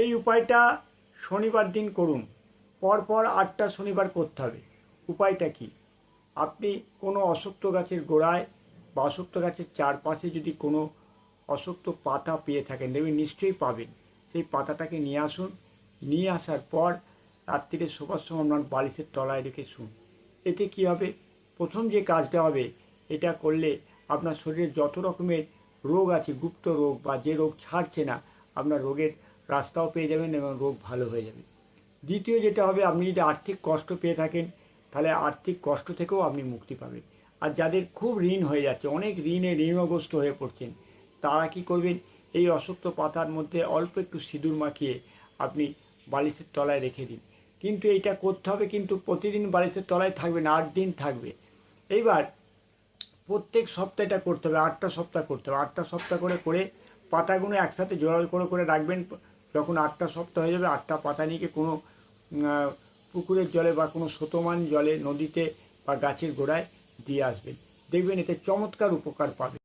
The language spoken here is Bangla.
এই উপায়টা শনিবার দিন করুন। পরপর আটটা শনিবার করতে হবে। উপায়টা কি? আপনি কোনো অশক্ত গাছের গোড়ায় বা অশক্ত গাছের চারপাশে যদি কোনো অশক্ত পাতা পেয়ে থাকেন, দেখবেন নিশ্চয়ই পাবেন। সেই পাতাটাকে নিয়ে আসুন। নিয়ে আসার পর রাত্রিরে শোবার সময় আপনার বালিশের তলায় রেখে শুন। এতে কি হবে? প্রথম যে কাজটা হবে, এটা করলে আপনার শরীরে যত রকমের রোগ আছে, গুপ্ত রোগ বা যে রোগ ছাড়ছে না, আপনার রোগের রাস্তাও পেয়ে যাবেন এবং রোগ ভালো হয়ে যাবে। দ্বিতীয় যেটা হবে, আপনি যদি আর্থিক কষ্ট পেয়ে থাকেন, তাহলে আর্থিক কষ্ট থেকেও আপনি মুক্তি পাবেন। আর যাদের খুব ঋণ হয়ে যাচ্ছে, অনেক ঋণে ঋণগ্রস্ত হয়ে পড়ছেন, তারা কি করবেন? এই অশক্ত পাতার মধ্যে অল্প একটু সিঁদুর মাখিয়ে আপনি বালিশের তলায় রেখে দিন। কিন্তু এইটা করতে হবে, কিন্তু প্রতিদিন বালিশের তলায় থাকবে না, আট দিন থাকবে। এইবার প্রত্যেক সপ্তাহে এটা করতে হবে, আটটা সপ্তাহ করতে হবে। আটটা সপ্তাহ করে করে পাতাগুলো একসাথে জোড়াল করে করে রাখবেন যখন আটটা সপ্তাহ হয়ে যাবে, আটটা পাতা নিয়ে কোনো পুকুরের জলে বা কোনো স্রোতমান জলে নদীতে বা গাছের গোড়ায় দিয়ে আসবেন। দেখবেন এতে চমৎকার উপকার পাবে।